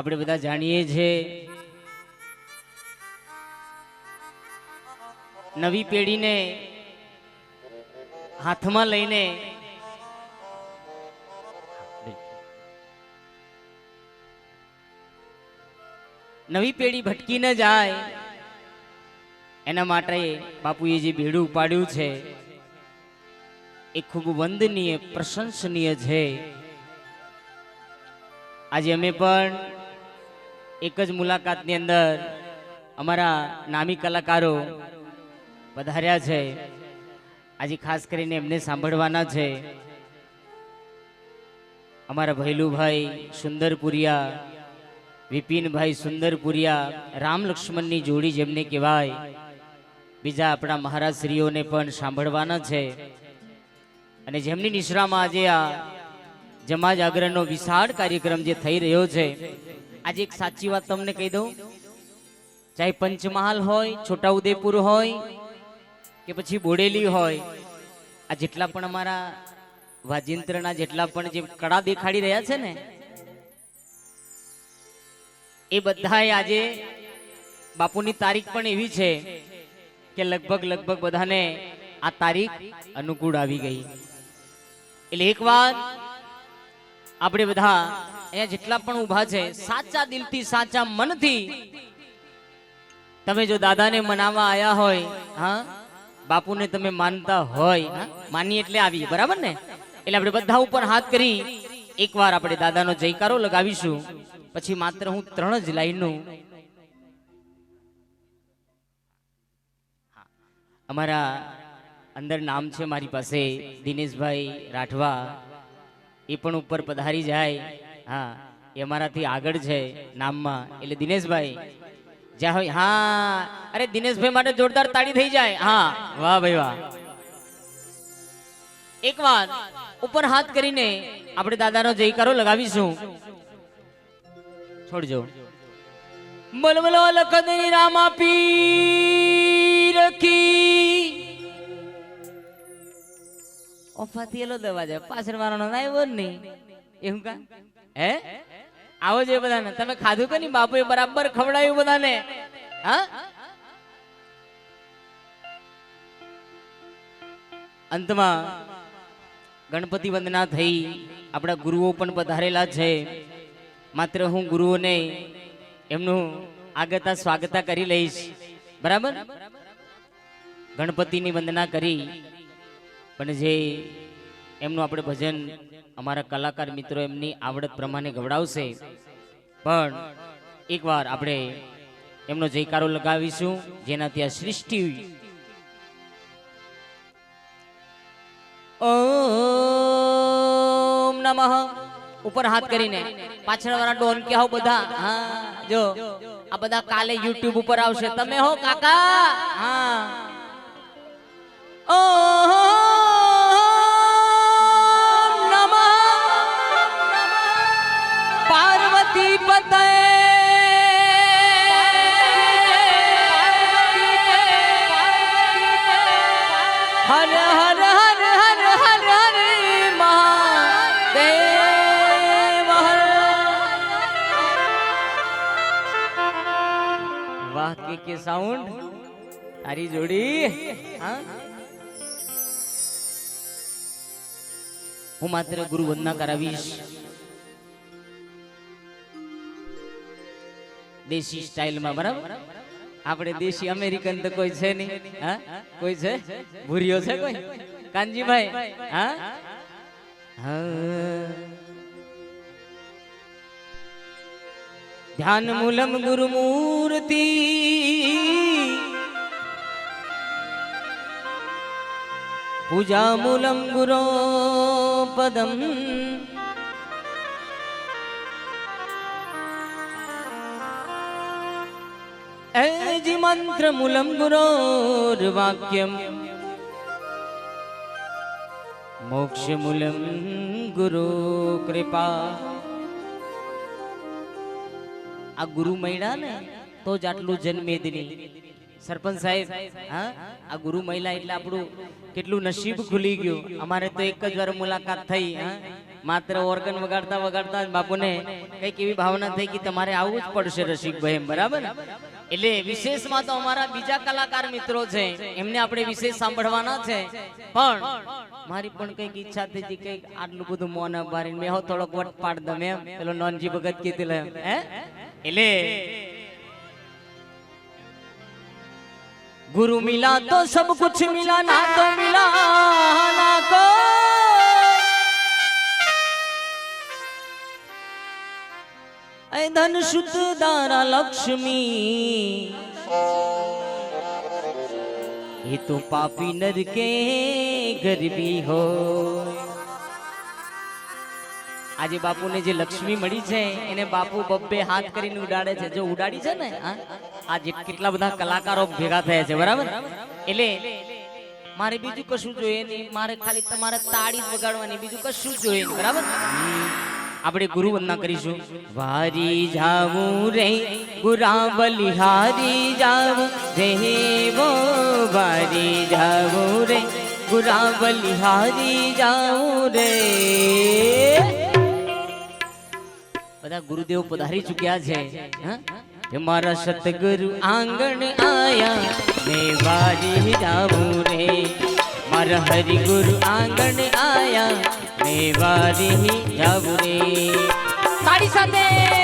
આપણે બધા જાણીએ છીએ નવી પેઢીને હાથમાં લઈને નવી પેઢી ભટકી ન જાય, એના માટે બાપુએ જે ભેડું ઉપાડ્યું છે, એ ખૂબ વંદનીય, પ્રશંસનીય છે. આજે અમે પણ એક જ મુલાકાતની અંદર અમારા નામી કલાકારો પધાર્યા છે. આજે ખાસ કરીને એમને સાંભળવાના છે. અમારા ભૈલુભાઈ સુંદરપુરિયા, વિપિનભાઈ સુંદરપુરિયા, રામ લક્ષ્મણની જોડી જેમને કહેવાય, બીજા આપણા મહારાજશ્રીઓને પણ સાંભળવાના છે. અને જેમની નિશ્રામાં આજે આ જમા જાગરણનો વિશાળ કાર્યક્રમ જે થઈ રહ્યો છે આજે એક સાચી વાત તમને કહી દઉં. ચાહે પંચમહાલ હોય, છોટાઉદેપુર હોય, કે પછી બોડેલી હોય, આ જેટલા પણ અમારા વાજિંત્રના જેટલા પણ જે કળા દેખાડી રહ્યા છે ને, એ બધાએ આજે બાપુની તારીખ પણ એવી છે કે લગભગ લગભગ બધાને આ તારીખ અનુકૂળ આવી ગઈ. એટલે એક વાર આપણે બધા અહીંયા જેટલા પણ ઊભા છે, સાચા દિલથી, સાચા મનથી તમે જો દાદાને મનાવવા આવ્યા હોય, હા? બાપુને તમે માનતા હોય? માની એટલે આવી બરાબર ને? એટલે આપણે બધા ઉપર હાથ કરી એકવાર આપણે દાદાનો જયકારો લગાવીશું. પછી માત્ર હું ત્રણ જ લાઈનનું અમારા અંદર નામ છે મારી પાસે દિનેશભાઈ રાઠવા. એ પણ ઉપર પધારી જાય. હા, એ અમારાથી આગળ છે નામમાં. એટલે દિનેશભાઈ, જ્યાં હોય, હા, અરે દિનેશભાઈ માટે જોરદાર તાળી થઈ જાય. હા, વાહ ભાઈ વાહ. એક વાત ઉપર હાથ કરીને આપણે દાદાનો જયકારો લગાવીશું. છોડજો. મલમલો લખદની રામા પી કી ઓફાથી એલો દવા જાય પાછળ વાળાનો આવ્યો જ નહીં. એવું કા? હે? આવો જોઈએ બધાને. તમે ખાધું કે નહીં? બાપુએ બરાબર ખવડાવ્યું બધાને. હા? અંતમાં ગણપતિ વંદના થઈ. આપણા ગુરુઓ પણ પધારેલા છે. માત્ર હું ગુરુઓને એમનું આગતા સ્વાગતા કરી લઈશ. બરાબર? ગણપતિની વંદના કરી. પણ જે એમનું આપણે ભજન અમારા કલાકાર મિત્રો એમની આવડત પ્રમાણે ગવડાવશે, પણ એકવાર આપણે એમનો જયકારો લગાવીશું, જેનાથી આ સૃષ્ટિ ઉપર હાથ કરીને પાછળ વાળા ડોન કે હો બધા. હા, જો. આ બધા કાલે યુટ્યુબ ઉપર આવશે. તમે હો કાકા? હા. હું માત્ર ગુરુ વંદના કરાવીશ દેશી સ્ટાઇલમાં, બરાબર? આપણે દેશી અમેરિકન તો કોઈ છે નહીં. હા? કોઈ છે? ભૂરિયો છે કોઈ? કાનજીભાઈ, હા? ધ્યાન મૂલમ ગુરો પદમ એજી મંત્ર મૂલમ ગુરોર્વાક્યમ મોક્ષ મૂલમ ગુરુ કૃપા આ ગુરુ મહિના ને તો જ આટલું જન્મેદની સરપંચ સાહેબ, હા? આ ગુરુ મહિલા એટલે આપણું કેટલું નસીબ ખુલી ગયું. અમારે તો એક જ વાર મુલાકાત થઈ, હા? માત્ર ઓર્ગન વગાડતા વગાડતા બાપુને કંઈક એવી ભાવના થઈ કે તમારે આવવું જ પડશે રસિકભાઈ એમ, બરાબર? એટલે વિશેષમાં તો અમારા બીજા કલાકાર મિત્રો છે, એમને આપણે વિશેષ સાંભળવાના છે. પણ મારી પણ કંઈક ઈચ્છા થઈ હતી કંઈક આટલું બધું મોન અભારી મેં હો થોડોક વટ પાડ દમ પેલો નોનજી ભગત કીધું એમ, હે? એટલે गुरु मिला तो सब कुछ मिला ना तो मिला ना को ऐ धन शुद्ध दारा लक्ष्मी ये तो पापी नर के गरीबी हो આજે બાપુને જે લક્ષ્મી મળી છે એને બાપુ બબ્બે હાથ કરીને ઉડાડે છે જો ઉડાડી છે ને હા આજે કેટલા બધા કલાકારો ભેગા થયા છે, બરાબર? એટલે મારે બીજું કશું જોઈએ નહીં. મારે ખાલી તમારે તાળી જ વગાડવાની, બીજું કશું જોઈએ નહીં, બરાબર? આપણે ગુરુ વંદના કરીશું. વારી જાવું રે ગુરા બલિહારી જાવું રે વો વારી જાવું રે ગુરા બલિહારી જાવું રે. બધા ગુરુદેવ પધારી ચૂક્યા છે, હા? મારા સતગુરુ આંગણ આયા. મે વારી જાવું રે. મારા હરિગુરુ આંગણ આયા. મે વારી જાવું રે. તાળી સાથે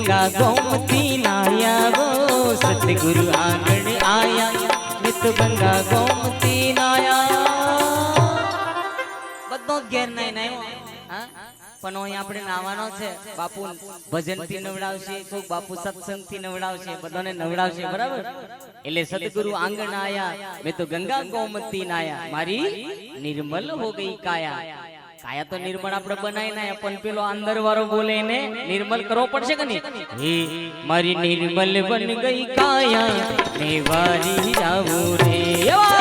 ગંગા ગોમતી નાયા ગો સતગુરુ આગળ આયા નિત ગંગા ગોમતી નાયા બધો જ ઘેર નહીં નહીં પણ અહીં આપણે નાવાનો છે. બાપુ ભજનથી નવડાવશે કોઈક બાપુ સત્સંગથી નવડાવશે, બધાને નવડાવશે, બરાબર? એટલે સદગુરુ આંગણ આયા, મેં તો ગંગા ગોમતી નાયા. મારી નિર્મલ હો ગઈ કાયા. કાયા તો નિર્મળ આપણે બનાવી ના પણ પેલો અંદર વાળો બોલે ને નિર્મલ કરવો પડશે કે નહીં? હે મારી નિર્મલ બન ગઈ કાયા ને વારી જાવું રે.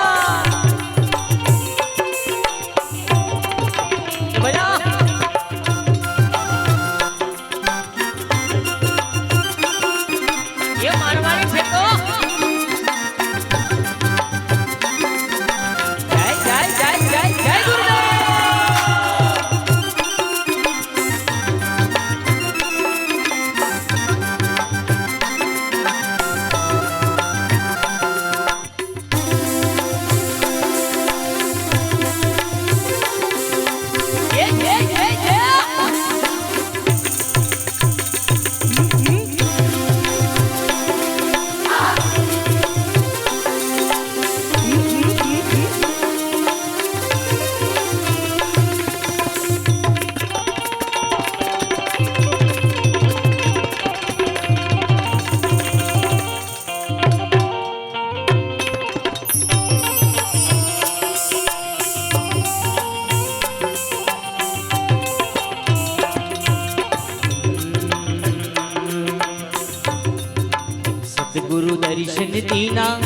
સતગુરુ દર્શન દીના,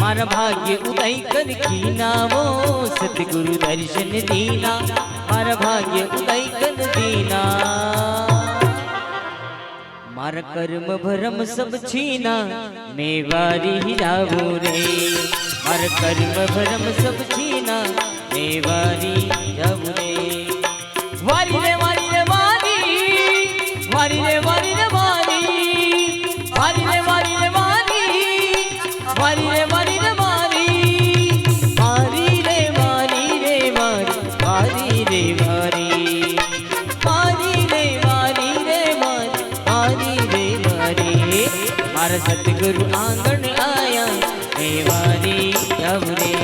મારા ભાગ્ય ઉદય કર કીનાવો સતગુરુ દર્શન દીના, મારા ભાગ્ય ઉદય કર દીના. મારા કર્મ ભરમ સબ છીના, મે વારી હિરાવો રે. મારા કર્મ ભરમ સબ છીના, મે વારી હિરાવો રે. મારા. સતગુરુ આંગણ આયા હે વારી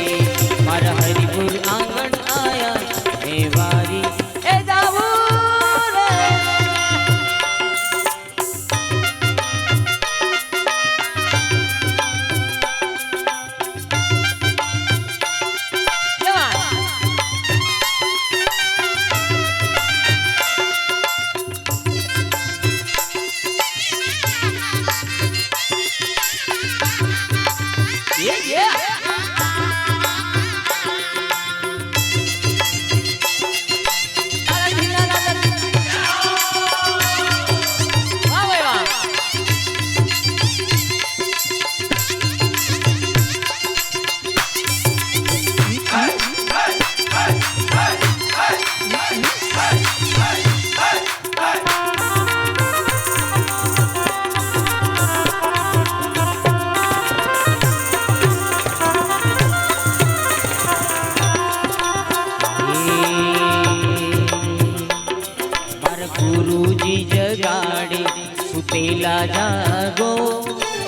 જાગો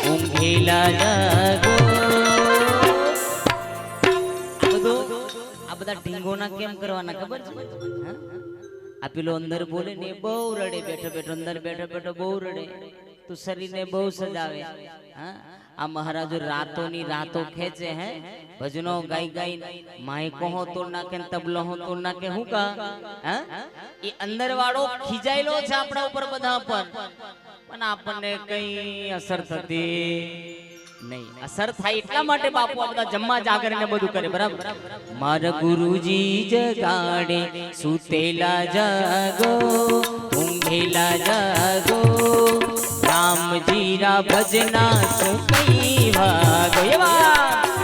ઊંઘેલા લાગો. આ બધું ઢીંગોના કેમ કરવાના ખબર છે? આ પેલો અંદર બોલે ને બહુ રડે, બેઠો બેઠો, અંદર બેઠો બેઠો, બહુ રડે. તું શરીરને બહુ સજાવે. હા? આ મહારાજો રાતોની રાતો ખેંચે, હે? ભજનો ગાઈ ગાઈ માયકો હો તોડ નાખે ને તબલો હો તોડ નાખે, હું કા? હા? એ અંદર વાળો ખીજાયેલો છે આપણા ઉપર બધા પર પણ આપણને કઈ અસર થતી નહીં. અસર થાય એટલા માટે બાપુ આ બધા જમવા જાગર ને બધું કરે બરાબર? મારા ગુરુજી જગાડે સુતેલા જાગો ઊંઘેલા જાગો રામજીરા ભજના સુકઈ ભાગો એવા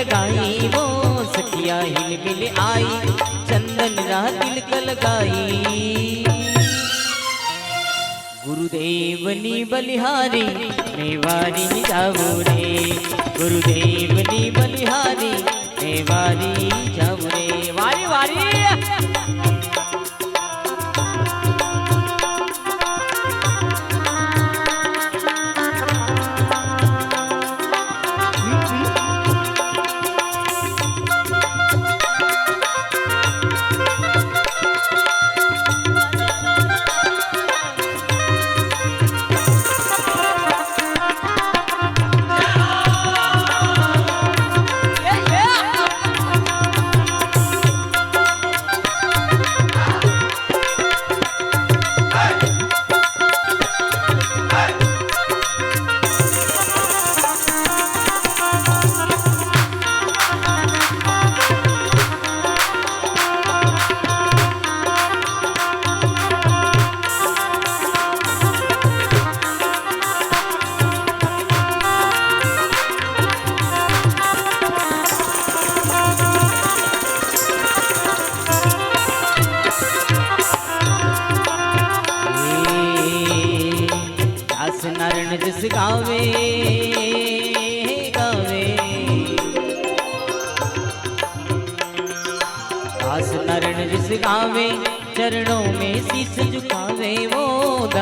लगाई वो सखिया हिल मिल आई, चंदन रा तिलक लगाई गुरुदेव नी बलिहारी, मेवारी जाओ रे। गुरुदेव नी बलिहारी, मेवारी जाओ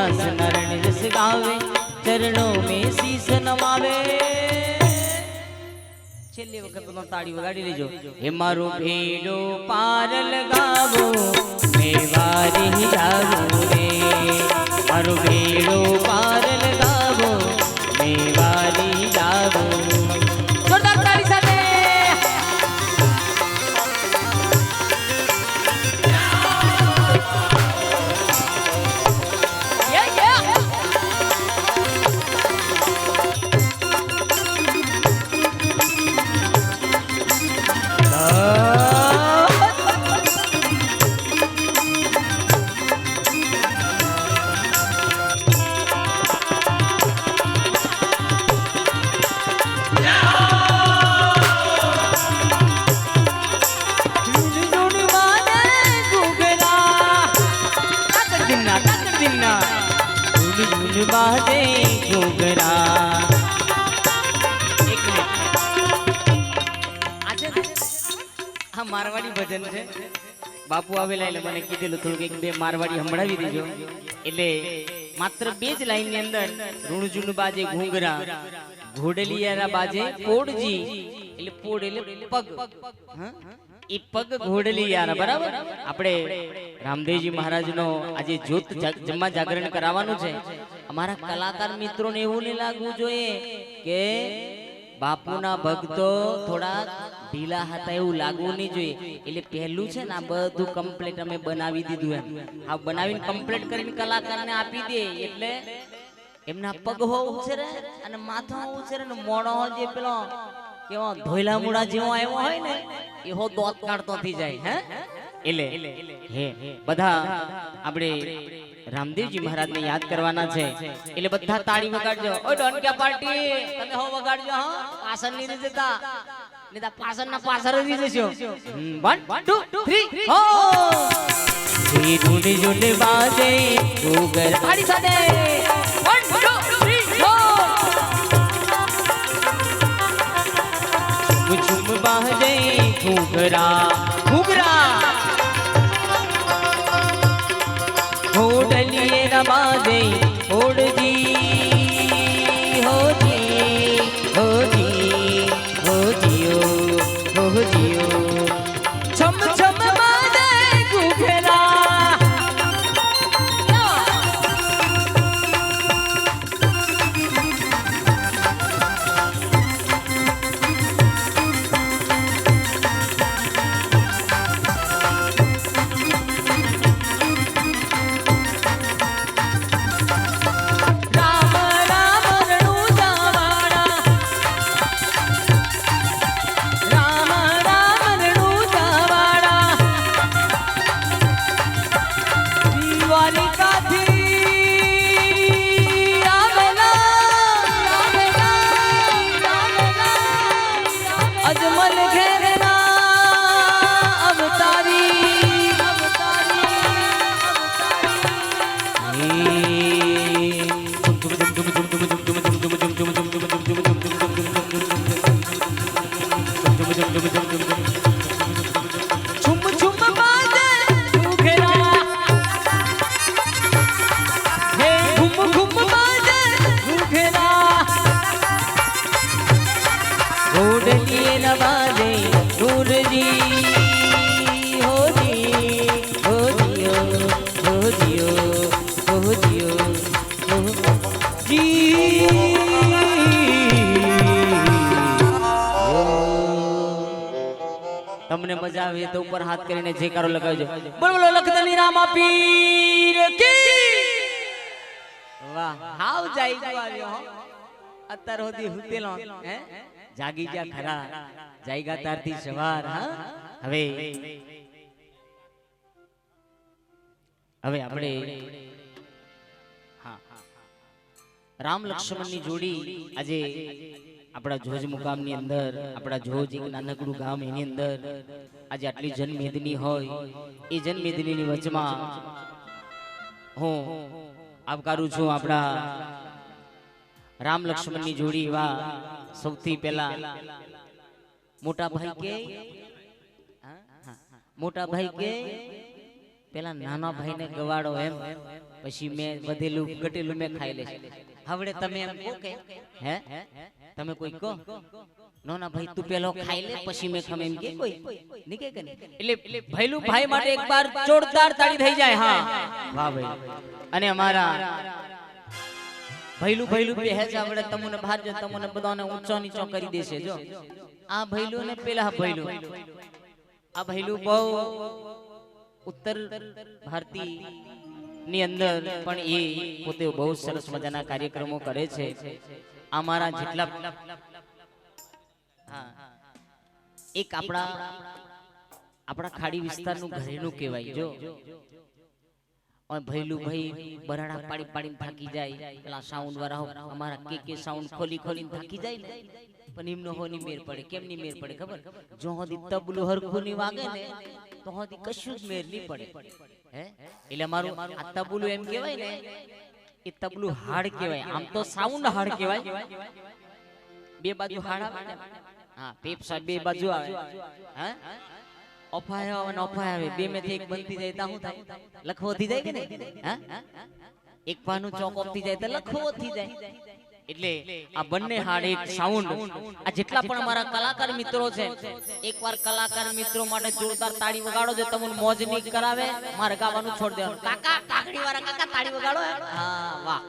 દાસ નારાયણ રસ ગાવે, ચરણો મે શીશ નમાવે. છેલ્લી વખત નો તાળી વગાડી લેજો. હે મારો ભેડો પાર લગાવો, મે વારી લાવો રે. મારો ભેડો પાર લગાવો, મે વારી લાવો બાપુ આવેલા એટલે મને કીધેલું થોડું એક બે મારવાડી સંભળાવી દેજો. એટલે માત્ર બે જ લાઈનની અંદર રૂણજુન બાજે ઘૂંઘરા, ઘોડલિયારા બાજે પોડજી, એટલે પોડ એટલે પગ? ઈ પગ ઘોડલિયારા, બરાબર? આપણે રામદેવજી મહારાજનો આજે જ્યોત જમવા જાગરણ કરાવવાનું છે. અમારા કલાકાર મિત્રોને એવું નહીં લાગવું જોઈએ કે બાપુના ભક્તો થોડા ઢીલા હતા એવું લાગવું નહીં જોઈએ. એટલે પહેલું છે ને આ બધું કમ્પ્લીટ અમે બનાવી દીધું એમ. આ બનાવીને કમ્પ્લીટ કરીને કલાકારને આપી દે. એટલે એમના પગ હો ઉછેરે અને માથા ઉછેરે ને મોણો જે પેલો કેવો ધોયલા મુડા જેવો આવ્યો હોય ને એ હો દોત કાઢતો થઈ જાય, હે? એટલે હે, બધા આપણે રામદેવજી મહારાજને યાદ કરવાના છે. એટલે બધા તાળી વગાડજો. ઓ ડોનક્યા પાર્ટી, તમે હો વગાડજો, હો. આસનની જતા ને તા પાછળ ના પાછળ જ જશો. 1 2 3 હો. જી ઢૂંઢી ઢૂંઢી બાજે ઉગર પાડી સાથે. 1 2 3 હો ઝુમ બાજે ઘૂઘરા. ઘૂઘરા. ઢોડલીએ ના બાજે I'm તમને મજા આવે તો ઉપર હાથ કરીને જે કારો લગાવજો. બોલ, બોલો લખતલી રામા પીર કી? વાહ, હાવ જાઈ જાય આવ્યો હો. અત્યાર સુધી હુતેલો, હે? જાગી જા ખરા. જાયગા તારતી સવાર, હા? હવે હવે આપણે રામ લક્ષ્મણની જોડી આજે આપણા જોજ મુકામની અંદર આપણા જોજ એક નાનકડું ગામ એની અંદર આજે આટલી જનમેદની હોય એ જનમેદનીની વચમાં હું આવકારું છું આપણા રામ લક્ષ્મણની જોડી એવા સૌથી પહેલા મોટા ભાઈ કે. મોટા ભાઈ કે પેલા નાના ભાઈને ગવાડો એમ પછી મેં વધેલું ઘટેલું મેં ખાઈ લેશ હવે તમે એમ કહો કે હે? તમે કોઈ કહો? નોના ભાઈ તું પેલો ખાઈ લે પછી મેં ખમે એમ કે કોઈ? નીકે કે એટલે ભૈલું ભાઈ માટે એક બાર જોરદાર તાળી થઈ જાય હા. વાહ ભાઈ. અને અમારા ભૈલું ભૈલું બે હેજા વડે તમને બહાર જો તમને બધાને ઊંચો નીચો કરી દેશે જો. આ ભૈલું ને પેલા ભૈલું આ ભૈલું બહુ ઉત્તર ભારતી ની અંદર પણ એ પોતે બહુ સરસ મજાના કાર્યક્રમો કરે છે. અમારા જેટલા. એક આપણા આપણા ખાડી વિસ્તારનું ઘરેનું કહેવાય, જો. ભૈલું ભાઈ બરાડા પાડી પાડીને થાકી જાય, પેલા સાઉન્ડ વાળા અમારા કે કે સાઉન્ડ ખોલી ખોલી થાકી જાય પણ એમનો હોની મેર પડે કેમ ની મેર પડે ખબર? જો હોદી તબલું હરખું વાગે ને તો હોદી કશું જ મેર નહીં પડે. એટલે મારું આ તબલું એમ કહેવાય ને, એ તબલું હાડ કહેવાય. આમ તો સાઉન્ડ હાડ કહેવાય. બે બાજુ હાડ આવે હા પેપસા બે બાજુ આવે. હા? અફાય આવે ને અફાય આવે. બે મેથી એક બનતી જાય તા શું થાય? લખવો થઈ જાય કે નહીં? હા? એક પાનું ચોક ઓફથી જાય તો લખવો થઈ જાય. એટલે આ બંને હાડ એક સાઉન્ડ આ જેટલા પણ અમારા કલાકાર મિત્રો છે એકવાર કલાકાર મિત્રો માટે જોરદાર તાળી વગાડો જે તમને મોજ નહીં કરાવે મારે ગાવાનું છોડ દેવાનું કાકા કાકડી વાળા કાકા તાળી વગાડો હા વાહ.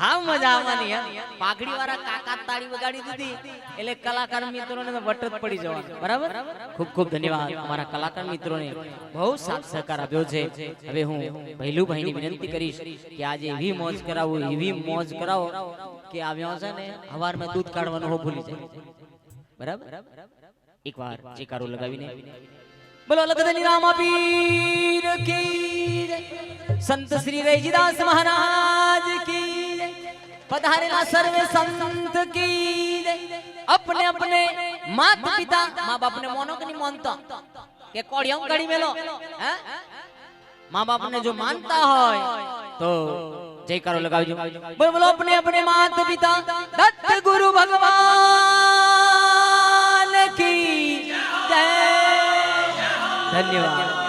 હા મજા આવવાની હે. પાઘડી વાળા કાકા તાળી વગાડી દીધી એટલે કલાકાર મિત્રોને તો વટ પડી જવાનું. બરાબર? ખૂબ ખૂબ ધન્યવાદ અમારા કલાકાર મિત્રોને. બહુ સાથ સહકાર આપ્યો છે. હવે હું ભૈલુભાઈની વિનંતી કરીશ કે આજે એવી મોજ કરાવો એવી મોજ કરાવો કે આવ્યો છે ને હવારમાં દૂધ કાઢવાનું હો ભૂલી જાય. બરાબર? એકવાર ચેકારો લગાવીને. બોલો લગદની રામા પીર કી. સંત શ્રી રૈજીદાસ મહારાજ કી. પધારેલા સર્વે સંત કી અપને અપને માત પિતા મા બાપને મોનો કે નહીં માનતા. કે કોળિયમ ઘડી મેલો. હે? મા બાપને જો માનતા હોય તો જય કરો લગાવજો. બોલ બોલો અપને અપને માત પિતા. દત્ત ગુરુ ભગવાન કી જય. ધન્યવાદ.